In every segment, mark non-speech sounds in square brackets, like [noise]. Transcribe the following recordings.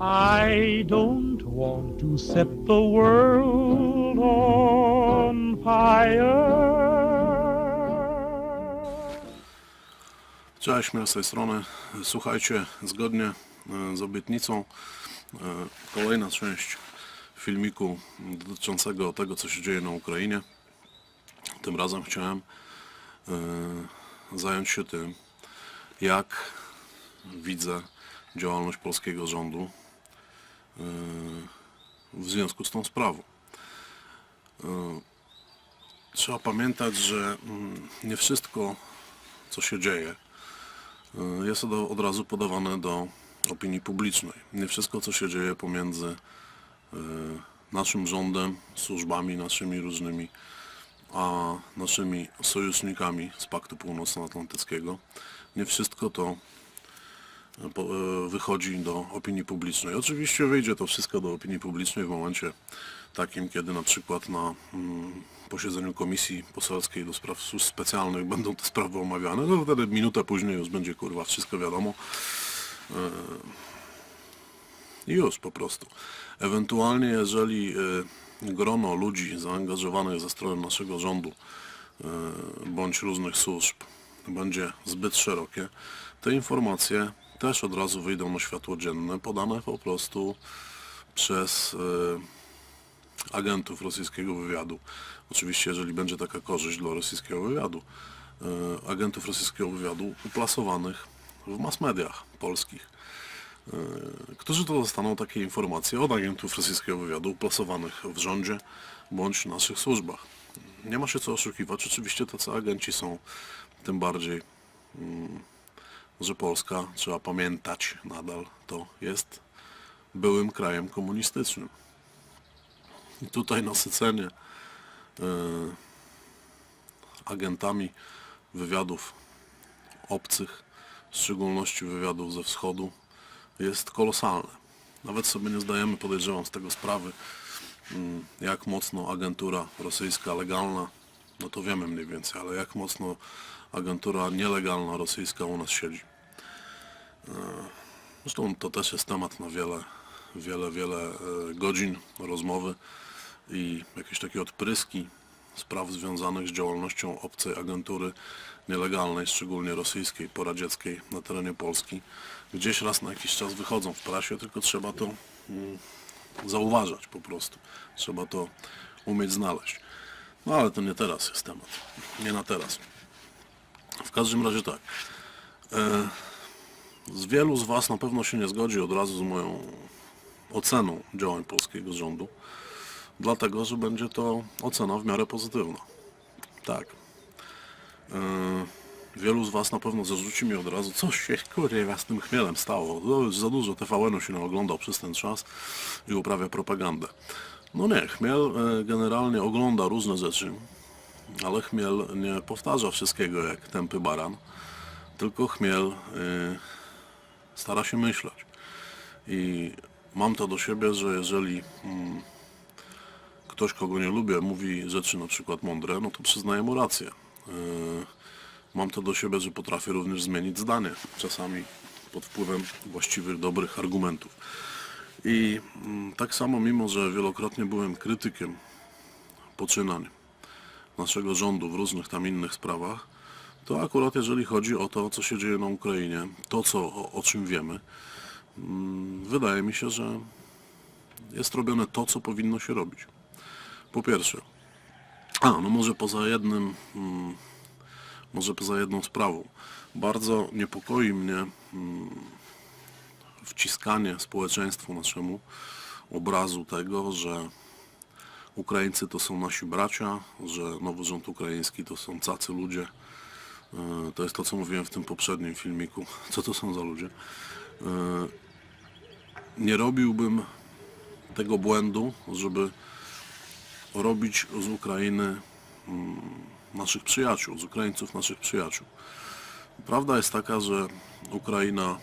I don't want to set the world on fire. Cześć, z tej strony. Słuchajcie, zgodnie e, z obietnicą, e, kolejna część filmiku dotyczącego tego, co się dzieje na Ukrainie. Tym razem chciałem e, zająć się tym, jak widzę działalność polskiego rządu w związku z tą sprawą. E, Trzeba pamiętać, że mm, nie wszystko, co się dzieje, y, jest od, razu podawane do opinii publicznej. Nie wszystko, co się dzieje pomiędzy y, naszym rządem, służbami naszymi różnymi, a naszymi sojusznikami z Paktu Północnoatlantyckiego, nie wszystko to wychodzi do opinii publicznej. Oczywiście wyjdzie to wszystko do opinii publicznej w momencie takim, kiedy na przykład na mm, posiedzeniu Komisji Poselskiej do Spraw Służb Specjalnych będą te sprawy omawiane, no wtedy minutę później już będzie kurwa wszystko wiadomo. I już po prostu. Ewentualnie jeżeli y, grono ludzi zaangażowanych ze strony naszego rządu bądź różnych służb będzie zbyt szerokie, te informacje też od razu wyjdą na światło dzienne, podane po prostu przez y, agentów rosyjskiego wywiadu. Oczywiście, jeżeli będzie taka korzyść dla rosyjskiego wywiadu, y, agentów rosyjskiego wywiadu uplasowanych w mass mediach polskich którzy to dostaną takie informacje od agentów rosyjskiego wywiadu uplasowanych w rządzie bądź naszych służbach. Nie ma się co oszukiwać, oczywiście tacy agenci są, tym bardziej, mm, że Polska, trzeba pamiętać nadal, to jest byłym krajem komunistycznym. I tutaj nasycenie e, agentami wywiadów obcych, w szczególności wywiadów ze wschodu, jest kolosalne. Nawet sobie nie zdajemy, podejrzewam, z tego sprawy, mm, jak mocno agentura rosyjska legalna, no to wiemy mniej więcej, ale jak mocno agentura nielegalna rosyjska u nas siedzi. E, Zresztą to też jest temat na wiele, wiele, wiele e, godzin rozmowy i jakieś takie odpryski spraw związanych z działalnością obcej agentury nielegalnej, szczególnie rosyjskiej, poradzieckiej na terenie Polski, gdzieś raz na jakiś czas wychodzą w prasie, tylko trzeba to mm, zauważać po prostu. Trzeba to umieć znaleźć. No ale to nie teraz jest temat. Nie na teraz. W każdym razie tak. E, z wielu z Was na pewno się nie zgodzi od razu z moją oceną działań polskiego rządu, dlatego że będzie to ocena w miarę pozytywna. Tak. E, wielu z Was na pewno zarzuci mi od razu, coś się kurwa z tym chmielem stało. Już za dużo TVN-u się oglądał przez ten czas i uprawia propagandę. No nie, chmiel e, generalnie ogląda różne rzeczy, ale chmiel nie powtarza wszystkiego jak tępy baran, tylko chmiel e, stara się myśleć. I mam to do siebie, że jeżeli mm, ktoś, kogo nie lubię, mówi rzeczy na przykład mądre, no to przyznaję mu rację. Yy, Mam to do siebie, że potrafię również zmienić zdanie, czasami pod wpływem właściwych, dobrych argumentów. I mm, tak samo, mimo że wielokrotnie byłem krytykiem poczynań naszego rządu w różnych tam innych sprawach, to akurat jeżeli chodzi o to, co się dzieje na Ukrainie, to, co, o, o czym wiemy, mm, wydaje mi się, że jest robione to, co powinno się robić. Po pierwsze, a, no może poza jednym, mm, może poza jedną sprawą. Bardzo niepokoi mnie mm, wciskanie społeczeństwu naszemu obrazu tego, że Ukraińcy to są nasi bracia, że nowy rząd ukraiński to są cacy ludzie. E, To jest to, co mówiłem w tym poprzednim filmiku. [laughs] Co to są za ludzie? E, Nie robiłbym tego błędu, żeby robić z Ukrainy mm, naszych przyjaciół, z Ukraińców naszych przyjaciół. Prawda jest taka, że Ukraina,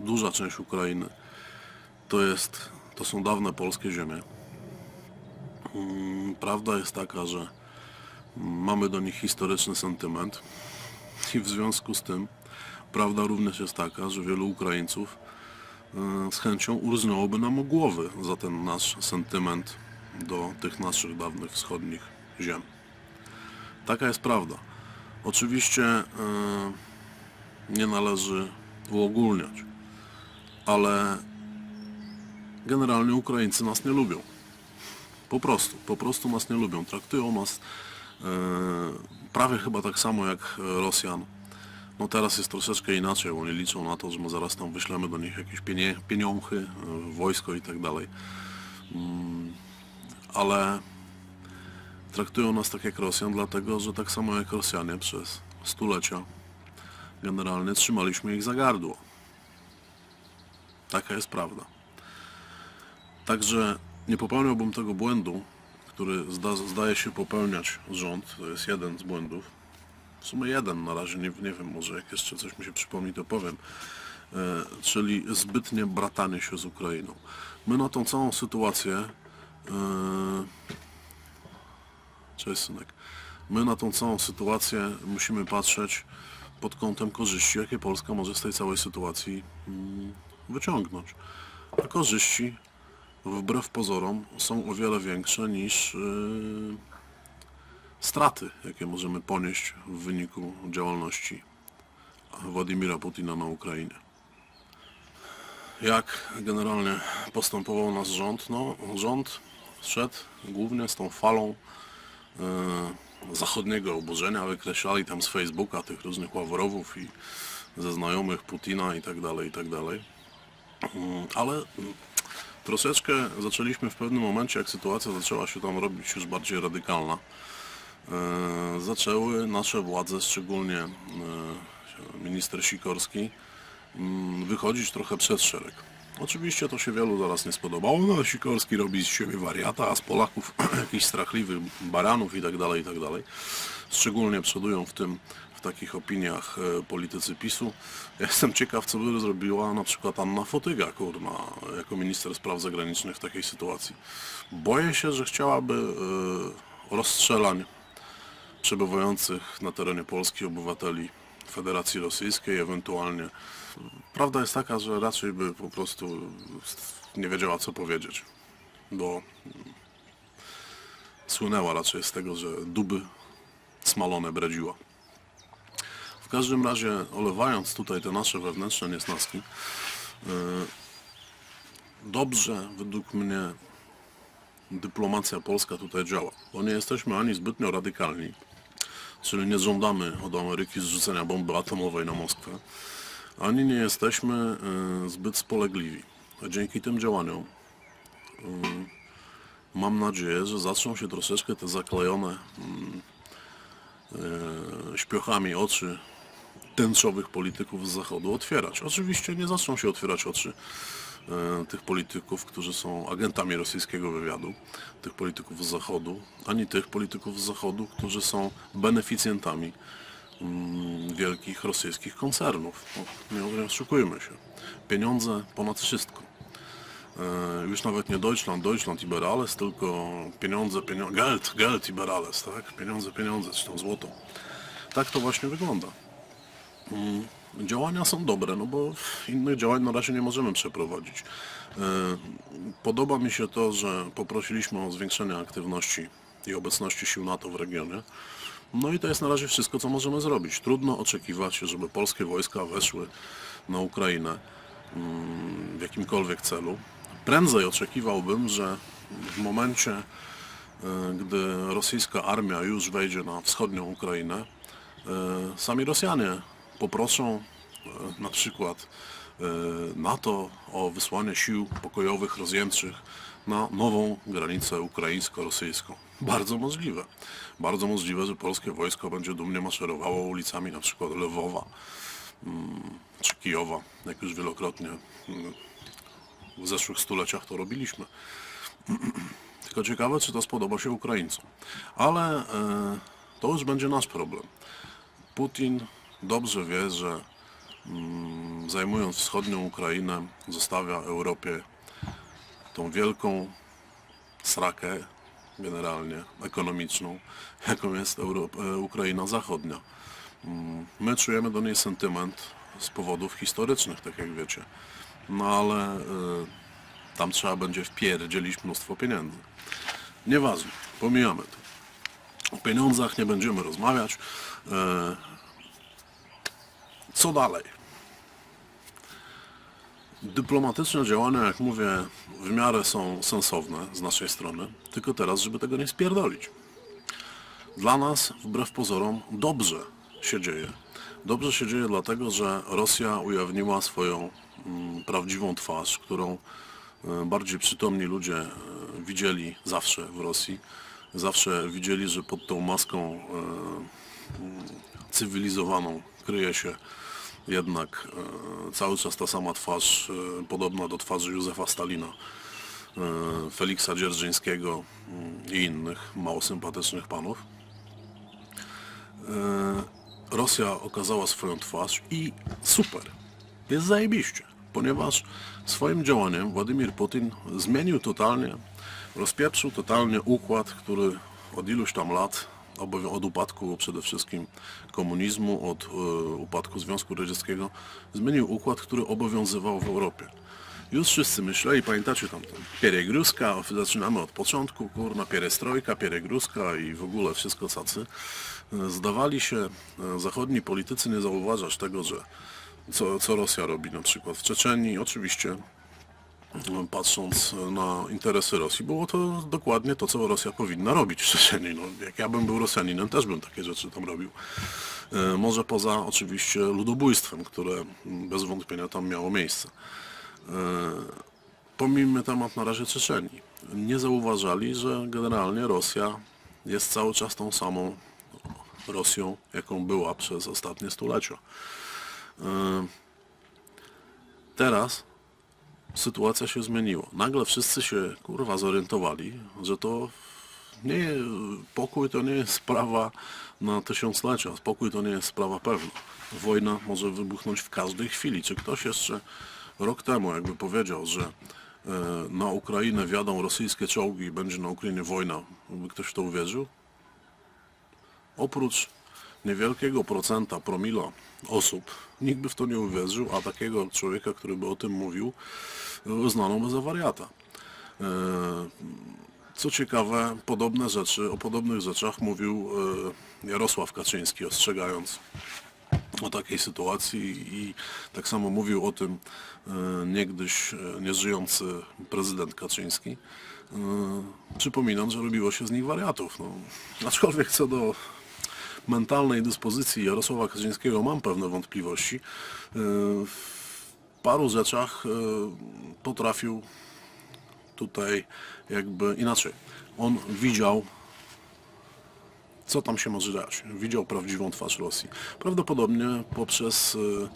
duża część Ukrainy, to jest, to są dawne polskie ziemie. Mm, Prawda jest taka, że mamy do nich historyczny sentyment i w związku z tym prawda również jest taka, że wielu Ukraińców e, z chęcią urżnęłoby nam o głowy za ten nasz sentyment do tych naszych dawnych wschodnich ziem. Taka jest prawda. Oczywiście e, nie należy uogólniać, ale generalnie Ukraińcy nas nie lubią. Po prostu, po prostu nas nie lubią. Traktują nas e, prawie chyba tak samo jak Rosjan. No teraz jest troszeczkę inaczej, oni liczą na to, że my zaraz tam wyślemy do nich jakieś pienie, pieniądze, e, wojsko i tak dalej. Mm, Ale traktują nas tak jak Rosjan, dlatego że tak samo jak Rosjanie przez stulecia generalnie trzymaliśmy ich za gardło. Taka jest prawda. Także nie popełniałbym tego błędu, który zda, zdaje się popełniać rząd. To jest jeden z błędów. W sumie jeden na razie, nie, nie wiem, może jak jeszcze coś mi się przypomni, to powiem. E, czyli zbytnie bratanie się z Ukrainą. My na tą całą sytuację e, Cześć synek. My na tą całą sytuację musimy patrzeć pod kątem korzyści, jakie Polska może z tej całej sytuacji mm, wyciągnąć. A korzyści wbrew pozorom są o wiele większe niż yy, straty, jakie możemy ponieść w wyniku działalności Władimira Putina na Ukrainie. Jak generalnie postępował nasz rząd? No, rząd szedł głównie z tą falą e, zachodniego oburzenia, wykreślali tam z Facebooka tych różnych ławorowów i ze znajomych Putina i tak dalej, i tak dalej. Mm, Ale troszeczkę zaczęliśmy w pewnym momencie, jak sytuacja zaczęła się tam robić już bardziej radykalna, e, zaczęły nasze władze, szczególnie e, minister Sikorski, mm, wychodzić trochę przed szereg. Oczywiście to się wielu zaraz nie spodobało, no Sikorski robi z siebie wariata, a z Polaków [clears throat] jakiś strachliwy baranów i tak dalej, i tak. Szczególnie przodują w tym, takich opiniach e, politycy PiSu. Jestem ciekaw, co by zrobiła na przykład Anna Fotyga, kurna, jako minister spraw zagranicznych w takiej sytuacji. Boję się, że chciałaby e, rozstrzelań przebywających na terenie Polski obywateli Federacji Rosyjskiej, ewentualnie. Prawda jest taka, że raczej by po prostu nie wiedziała co powiedzieć, bo słynęła raczej z tego, że duby smalone bredziła. Każdym razie, olewając tutaj te nasze wewnętrzne niesnaski, yy, dobrze według mnie dyplomacja polska tutaj działa, bo nie jesteśmy ani zbytnio radykalni, czyli nie żądamy od Ameryki zrzucenia bomby atomowej na Moskwę, ani nie jesteśmy e, zbyt spolegliwi. A dzięki tym działaniom e, mam nadzieję, że zaczną się troszeczkę te zaklejone mm, e, śpiochami oczy tęczowych polityków z Zachodu otwierać. Oczywiście nie zaczną się otwierać oczy e, tych polityków, którzy są agentami rosyjskiego wywiadu, tych polityków z Zachodu, ani tych polityków z Zachodu, którzy są beneficjentami mm, wielkich rosyjskich koncernów. No, nie, oszukujmy się. Pieniądze ponad wszystko. E, już nawet nie Deutschland, Deutschland i Berales, tylko pieniądze, pieniądze, Geld, Geld i Berales, tak? Pieniądze, pieniądze, czy tam złoto. Tak to właśnie wygląda. Mm, Działania są dobre, no bo innych działań na razie nie możemy przeprowadzić. E, Podoba mi się to, że poprosiliśmy o zwiększenie aktywności i obecności sił NATO w regionie. No i to jest na razie wszystko, co możemy zrobić. Trudno oczekiwać, żeby polskie wojska weszły na Ukrainę mm, w jakimkolwiek celu. Prędzej oczekiwałbym, że w momencie, e, gdy rosyjska armia już wejdzie na wschodnią Ukrainę, e, sami Rosjanie poproszą e, na przykład e, NATO o wysłanie sił pokojowych, rozjemczych na nową granicę ukraińsko-rosyjską. [laughs] Bardzo możliwe. Bardzo możliwe, że polskie wojsko będzie dumnie maszerowało ulicami na przykład Lwowa mm, czy Kijowa, jak już wielokrotnie mm, w zeszłych stuleciach to robiliśmy. [clears throat] Tylko ciekawe, czy to spodoba się Ukraińcom. Ale e, to już będzie nasz problem. Putin dobrze wie, że mm, zajmując wschodnią Ukrainę, zostawia Europie tą wielką srakę generalnie ekonomiczną, jaką jest Euro- e, Ukraina Zachodnia. Mm, My czujemy do niej sentyment z powodów historycznych, tak jak wiecie. no ale y, tam trzeba będzie wpierdzielić mnóstwo pieniędzy. Nieważne, pomijamy to. O pieniądzach nie będziemy rozmawiać. Co dalej? Dyplomatyczne działania, jak mówię, w miarę są sensowne z naszej strony, tylko teraz, żeby tego nie spierdolić. Dla nas, wbrew pozorom, dobrze się dzieje. Dobrze się dzieje dlatego, że Rosja ujawniła swoją mm, prawdziwą twarz, którą e, bardziej przytomni ludzie e, widzieli zawsze w Rosji. Zawsze widzieli, że pod tą maską e, mm, cywilizowaną kryje się jednak e, cały czas ta sama twarz, e, podobna do twarzy Józefa Stalina, e, Feliksa Dzierżyńskiego mm, i innych mało sympatycznych panów. Rosja okazała swoją twarz i super, jest zajebiście, ponieważ swoim działaniem Władimir Putin zmienił totalnie, rozpieprzył totalnie układ, który od iluś tam lat, od upadku przede wszystkim komunizmu, od e, upadku Związku Radzieckiego, zmienił układ, który obowiązywał w Europie. Już wszyscy myśleli, pamiętacie tam ten pieregruska, zaczynamy od początku, kurna, pierestrojka, pieregruska i w ogóle wszystko cacy. E, Zdawali się e, zachodni politycy nie zauważać tego, że co, co Rosja robi na przykład w Czeczenii, oczywiście patrząc na interesy Rosji, było to dokładnie to, co Rosja powinna robić w Czeczenii. No, jak ja bym był Rosjaninem, też bym takie rzeczy tam robił. E, Może poza oczywiście ludobójstwem, które bez wątpienia tam miało miejsce. Pomijmy temat na razie Czeczenii. Nie zauważali, że generalnie Rosja jest cały czas tą samą Rosją, jaką była przez ostatnie stulecia. E, Teraz sytuacja się zmieniła. Nagle wszyscy się kurwa zorientowali, że to nie pokój to nie jest sprawa na tysiąclecia, spokój to nie jest sprawa pewna. Wojna może wybuchnąć w każdej chwili. Czy ktoś jeszcze rok temu jakby powiedział, że e, na Ukrainę wjadą rosyjskie czołgi i będzie na Ukrainie wojna, by ktoś w to uwierzył? Oprócz niewielkiego procenta, promila osób, nikt by w to nie uwierzył, a takiego człowieka, który by o tym mówił, e, uznano by za wariata. E, Co ciekawe, podobne rzeczy, o podobnych rzeczach mówił e, Jarosław Kaczyński, ostrzegając o takiej sytuacji i tak samo mówił o tym niegdyś nieżyjący prezydent Kaczyński. Przypominam, że robiło się z nich wariatów. No. Aczkolwiek co do mentalnej dyspozycji Jarosława Kaczyńskiego mam pewne wątpliwości. E, W paru rzeczach e, potrafił tutaj jakby inaczej. On widział co tam się może dziać. Widział prawdziwą twarz Rosji. Prawdopodobnie poprzez, e,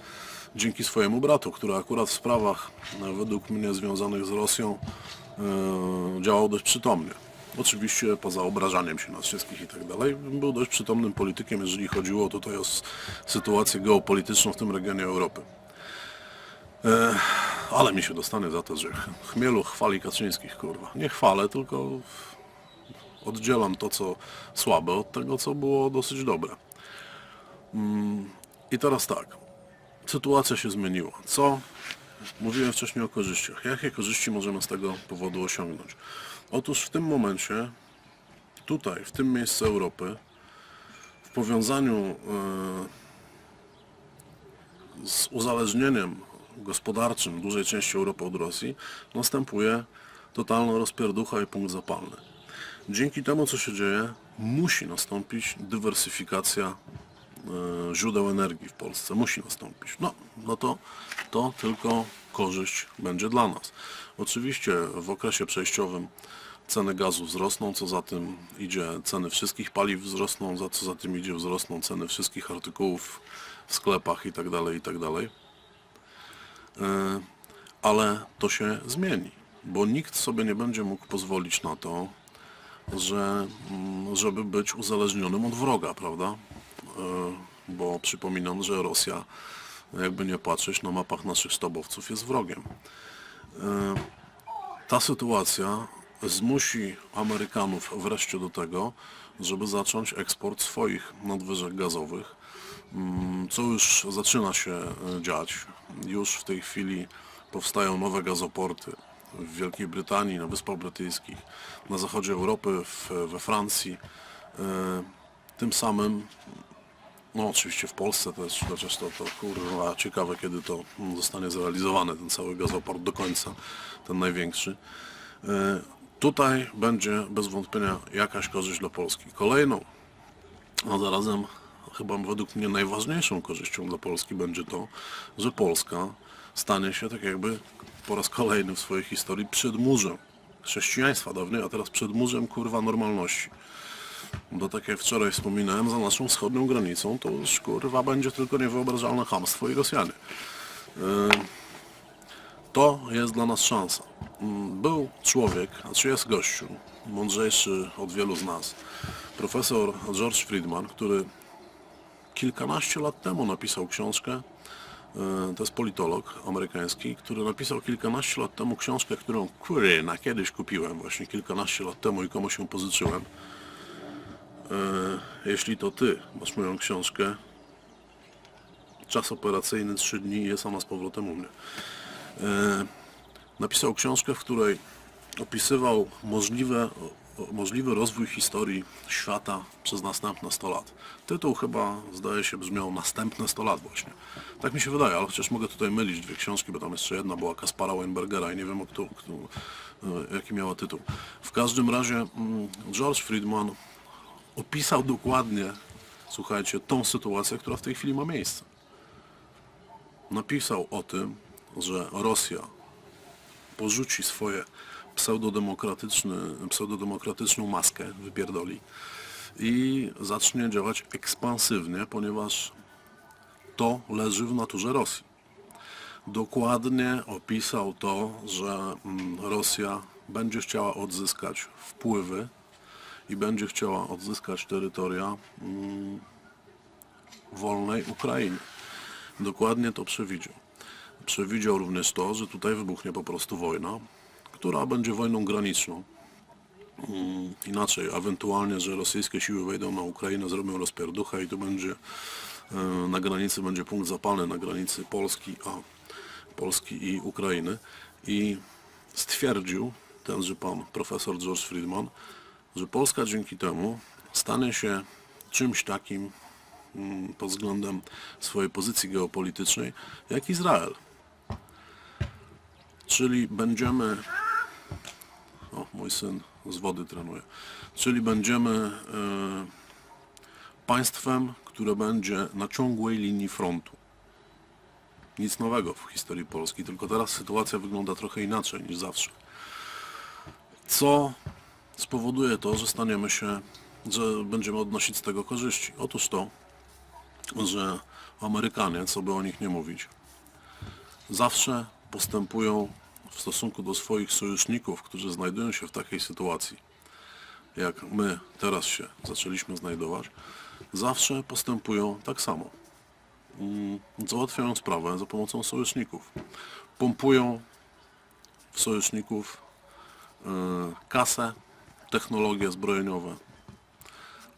dzięki swojemu bratu, który akurat w sprawach e, według mnie związanych z Rosją e, działał dość przytomnie. Oczywiście poza obrażaniem się na wszystkich i tak dalej, był dość przytomnym politykiem, jeżeli chodziło tutaj o sytuację geopolityczną w tym regionie Europy. E, ale mi się dostanie za to, że ch- chmielu chwali Kaczyńskich, kurwa. Nie chwalę, tylko oddzielam to, co słabe od tego, co było dosyć dobre. Mm, I teraz tak. Sytuacja się zmieniła. Co? Mówiłem wcześniej o korzyściach. Jakie korzyści możemy z tego powodu osiągnąć? Otóż w tym momencie, tutaj, w tym miejscu Europy, w powiązaniu e, z uzależnieniem gospodarczym dużej części Europy od Rosji, następuje totalna rozpierducha i punkt zapalny. Dzięki temu, co się dzieje, musi nastąpić dywersyfikacja źródeł energii w Polsce. Musi nastąpić. No, no to, to tylko korzyść będzie dla nas. Oczywiście w okresie przejściowym ceny gazu wzrosną, co za tym idzie ceny wszystkich paliw wzrosną, za co za tym idzie wzrosną ceny wszystkich artykułów w sklepach itd. itd. E, ale to się zmieni, bo nikt sobie nie będzie mógł pozwolić na to, że, mm, żeby być uzależnionym od wroga, prawda? E, Bo przypominam, że Rosja, jakby nie patrzeć, na mapach naszych sztabowców jest wrogiem. E, Ta sytuacja zmusi Amerykanów wreszcie do tego, żeby zacząć eksport swoich nadwyżek gazowych, mm, co już zaczyna się e, dziać. Już w tej chwili powstają nowe gazoporty w Wielkiej Brytanii, na Wyspach Brytyjskich, na zachodzie Europy, w, we Francji. Tym samym, no oczywiście w Polsce też, chociaż to, to kurwa ciekawe kiedy to zostanie zrealizowane, ten cały gazoport do końca, ten największy. E, Tutaj będzie bez wątpienia jakaś korzyść dla Polski. Kolejną, a zarazem chyba według mnie najważniejszą korzyścią dla Polski będzie to, że Polska stanie się tak jakby po raz kolejny w swojej historii przedmurzem chrześcijaństwa dawnej, a teraz przedmurzem kurwa normalności. Bo tak jak wczoraj wspominałem, za naszą wschodnią granicą to już kurwa będzie tylko niewyobrażalne chamstwo i Rosjanie. To jest dla nas szansa. Mm, Był człowiek, a czy jest gościu, mądrzejszy od wielu z nas, profesor George Friedman, który kilkanaście lat temu napisał książkę, e, to jest politolog amerykański, który napisał kilkanaście lat temu książkę, którą kurna kiedyś kupiłem właśnie kilkanaście lat temu i komuś ją pożyczyłem. E, Jeśli to ty masz moją książkę, czas operacyjny 3 dni jest ona z powrotem u mnie. E, napisał książkę, w której opisywał możliwe, możliwy rozwój historii świata przez następne 100 lat. Tytuł chyba, zdaje się, brzmiał Następne 100 lat właśnie. Tak mi się wydaje, ale chociaż mogę tutaj mylić dwie książki, bo tam jeszcze jedna była Kaspara Weinbergera i nie wiem, kto, kto, e, jaki miała tytuł. W każdym razie mm, George Friedman opisał dokładnie, słuchajcie, tą sytuację, która w tej chwili ma miejsce napisał o tym, że Rosja porzuci swoje pseudodemokratyczną maskę, wypierdoli i zacznie działać ekspansywnie, ponieważ to leży w naturze Rosji. Dokładnie opisał to, że mm, Rosja będzie chciała odzyskać wpływy i będzie chciała odzyskać terytoria mm, wolnej Ukrainy. Dokładnie to przewidział. Przewidział również to, że tutaj wybuchnie po prostu wojna, która będzie wojną graniczną. Mm, Inaczej, ewentualnie, że rosyjskie siły wejdą na Ukrainę, zrobią rozpierduchę i tu będzie e, na granicy będzie punkt zapalny na granicy Polski, a Polski i Ukrainy. I stwierdził tenże pan profesor George Friedman, że Polska dzięki temu stanie się czymś takim mm, pod względem swojej pozycji geopolitycznej, jak Izrael. Czyli będziemy. O, mój syn z wody trenuje. Czyli będziemy e, państwem, które będzie na ciągłej linii frontu. Nic nowego w historii Polski, tylko teraz sytuacja wygląda trochę inaczej niż zawsze. Co spowoduje to, że staniemy się, że będziemy odnosić z tego korzyści? Otóż to, że Amerykanie, co by o nich nie mówić, zawsze postępują w stosunku do swoich sojuszników, którzy znajdują się w takiej sytuacji, jak my teraz się zaczęliśmy znajdować, zawsze postępują tak samo. Mm, Załatwiają sprawę za pomocą sojuszników. Pompują w sojuszników e, kasę, technologie zbrojeniowe,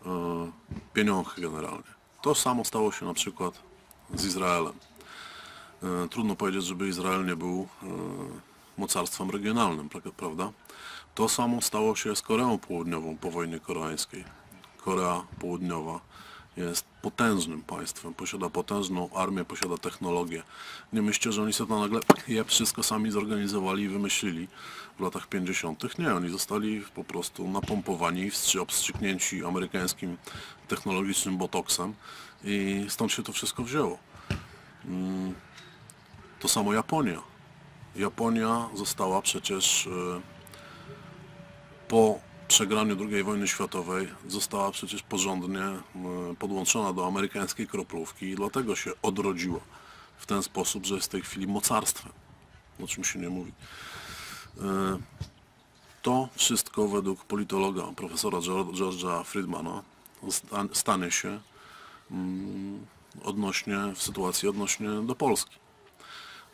e, pieniądze generalnie. To samo stało się na przykład z Izraelem. E, Trudno powiedzieć, żeby Izrael nie był e, mocarstwem regionalnym, pra- prawda? To samo stało się z Koreą Południową po wojnie koreańskiej. Korea Południowa jest potężnym państwem, posiada potężną armię, posiada technologię. Nie myślcie, że oni sobie to nagle je wszystko sami zorganizowali i wymyślili w latach 50. Nie, oni zostali po prostu napompowani, obstrzyknięci amerykańskim technologicznym botoksem i stąd się to wszystko wzięło. To samo Japonia. Japonia została przecież e, po przegraniu II wojny światowej została przecież porządnie e, podłączona do amerykańskiej kroplówki i dlatego się odrodziła w ten sposób, że jest w tej chwili mocarstwem, o czym się nie mówi. E, To wszystko według politologa profesora Geor- George'a Friedmana sta- stanie się mm, odnośnie, w sytuacji odnośnie do Polski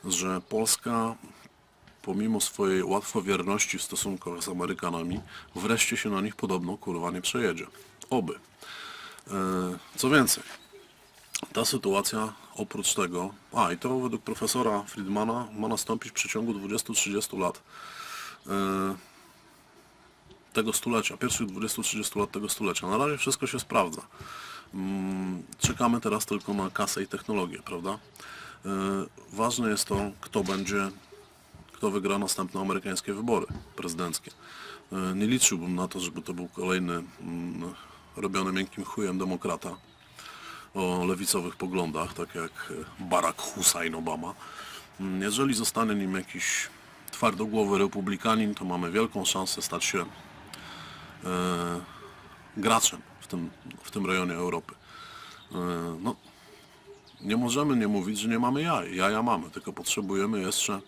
że Polska pomimo swojej łatwowierności w stosunkach z Amerykanami wreszcie się na nich podobno kurwa nie przejedzie. Oby. E, Co więcej, ta sytuacja oprócz tego, a i to według profesora Friedmana ma nastąpić w przeciągu 20-30 lat e, tego stulecia, pierwszych 20-30 lat tego stulecia. Na razie wszystko się sprawdza. Mm, Czekamy teraz tylko na kasę i technologię, prawda? E, Ważne jest to, kto będzie, kto wygra następne amerykańskie wybory prezydenckie. E, Nie liczyłbym na to, żeby to był kolejny mm, robiony miękkim chujem demokrata o lewicowych poglądach, tak jak e, Barack Hussein Obama. Mm, Jeżeli zostanie nim jakiś twardogłowy republikanin, to mamy wielką szansę stać się e, graczem w tym, w tym rejonie Europy. E, no, nie możemy nie mówić, że nie mamy jaj. Jaja mamy, tylko potrzebujemy jeszcze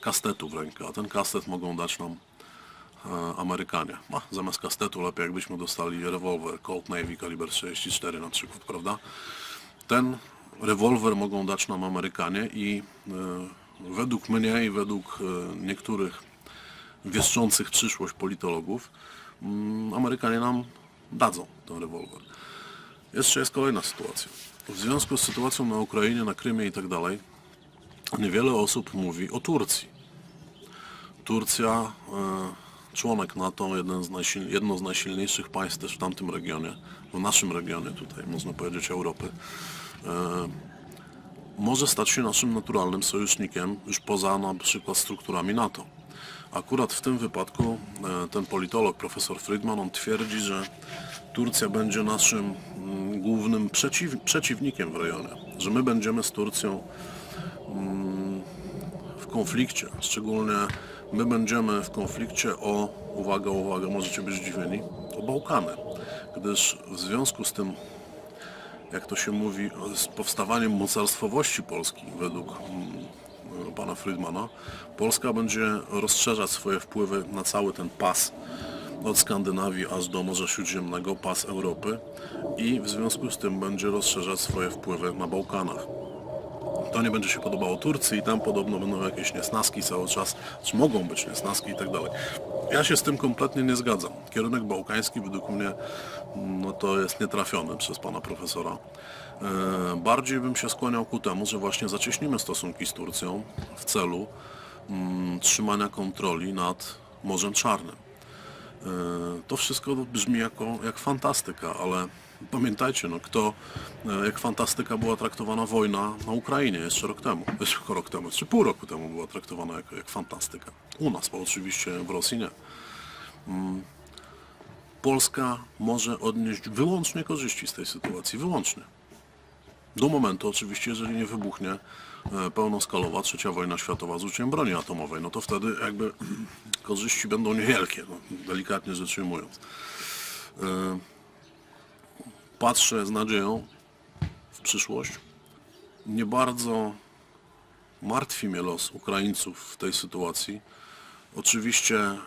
kastetu w rękę, a ten kastet mogą dać nam e, Amerykanie. A, zamiast kastetu lepiej jakbyśmy dostali rewolwer Colt Navy kaliber 34 na przykład, prawda? Ten rewolwer mogą dać nam Amerykanie i e, według mnie i według e, niektórych wieszczących przyszłość politologów mm, Amerykanie nam dadzą ten rewolwer. Jeszcze jest kolejna sytuacja. W związku z sytuacją na Ukrainie, na Krymie i tak dalej, niewiele osób mówi o Turcji. Turcja, e, członek NATO, jeden z jedno z najsilniejszych państw też w tamtym regionie, w naszym regionie tutaj, można powiedzieć Europy, e, może stać się naszym naturalnym sojusznikiem już poza na przykład strukturami NATO. Akurat w tym wypadku e, ten politolog, profesor Friedman, on twierdzi, że Turcja będzie naszym mm, głównym przeciw, przeciwnikiem w rejonie, że my będziemy z Turcją w konflikcie, szczególnie my będziemy w konflikcie o, uwaga, uwaga, możecie być zdziwieni, o Bałkany, gdyż w związku z tym, jak to się mówi, z powstawaniem mocarstwowości Polski według mm, pana Friedmana, Polska będzie rozszerzać swoje wpływy na cały ten pas od Skandynawii aż do Morza Śródziemnego, pas Europy i w związku z tym będzie rozszerzać swoje wpływy na Bałkanach to nie będzie się podobało Turcji i tam podobno będą jakieś niesnaski cały czas, czy mogą być niesnaski i tak dalej. Ja się z tym kompletnie nie zgadzam. Kierunek bałkański według mnie no to jest nietrafiony przez pana profesora. E, bardziej bym się skłaniał ku temu, że właśnie zacieśnimy stosunki z Turcją w celu mm, trzymania kontroli nad Morzem Czarnym. E, To wszystko brzmi jako, jak fantastyka, ale pamiętajcie, no kto, e, jak fantastyka była traktowana wojna na Ukrainie jeszcze [laughs] rok temu, jeszcze rok temu, czy pół roku temu była traktowana jako, jak fantastyka. U nas, bo oczywiście w Rosji nie. Mm. Polska może odnieść wyłącznie korzyści z tej sytuacji, wyłącznie. Do momentu oczywiście, jeżeli nie wybuchnie e, pełnoskalowa trzecia wojna światowa z użyciem broni atomowej, no to wtedy jakby korzyści będą niewielkie, no, delikatnie rzecz ujmując. Patrzę z nadzieją w przyszłość. Nie bardzo martwi mnie los Ukraińców w tej sytuacji. Oczywiście e,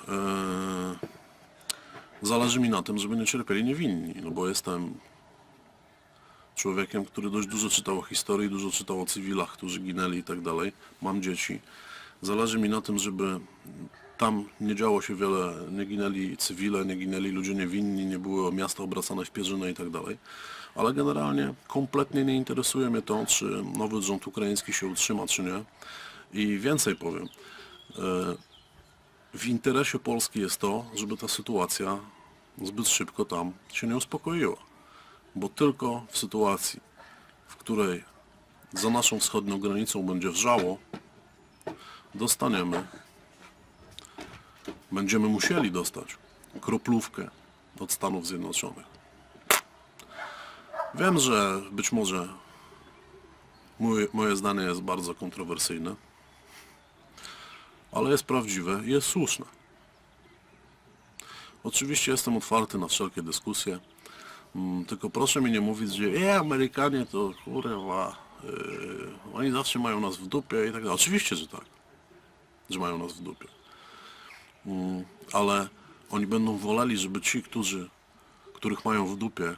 zależy mi na tym, żeby nie cierpieli niewinni, no bo jestem człowiekiem, który dość dużo czytał o historii, dużo czytał o cywilach, którzy ginęli i tak dalej. Mam dzieci. Zależy mi na tym, żeby tam nie działo się wiele, nie ginęli cywile, nie ginęli ludzie niewinni, nie było miasta obracane w pierzynę i tak dalej. Ale generalnie kompletnie nie interesuje mnie to, czy nowy rząd ukraiński się utrzyma, czy nie. I więcej powiem. E, W interesie Polski jest to, żeby ta sytuacja zbyt szybko tam się nie uspokoiła bo tylko w sytuacji, w której za naszą wschodnią granicą będzie wrzało, dostaniemy, będziemy musieli dostać kroplówkę od Stanów Zjednoczonych. Wiem, że być może moje, moje zdanie jest bardzo kontrowersyjne, ale jest prawdziwe i jest słuszne. Oczywiście jestem otwarty na wszelkie dyskusje. Mm, Tylko proszę mi nie mówić, że e, Amerykanie to kurwa, yy, oni zawsze mają nas w dupie i tak dalej. Oczywiście, że tak, że mają nas w dupie. Mm, Ale oni będą woleli, żeby ci, którzy, których mają w dupie,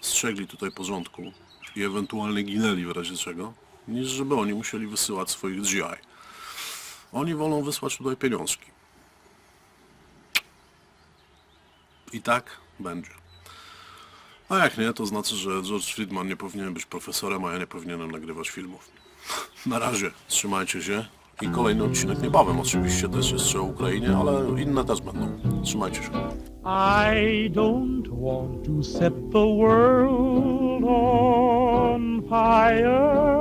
strzegli tutaj porządku i ewentualnie ginęli w razie czego, niż żeby oni musieli wysyłać swoich GI. Oni wolą wysłać tutaj pieniążki. I tak będzie. A jak nie, to znaczy, że George Friedman nie powinien być profesorem, a ja nie powinienem nagrywać filmów. [laughs] Na razie, trzymajcie się. I kolejny odcinek niebawem oczywiście też jeszcze o Ukrainie, ale inne też będą. Trzymajcie się. I don't want to set the world on fire.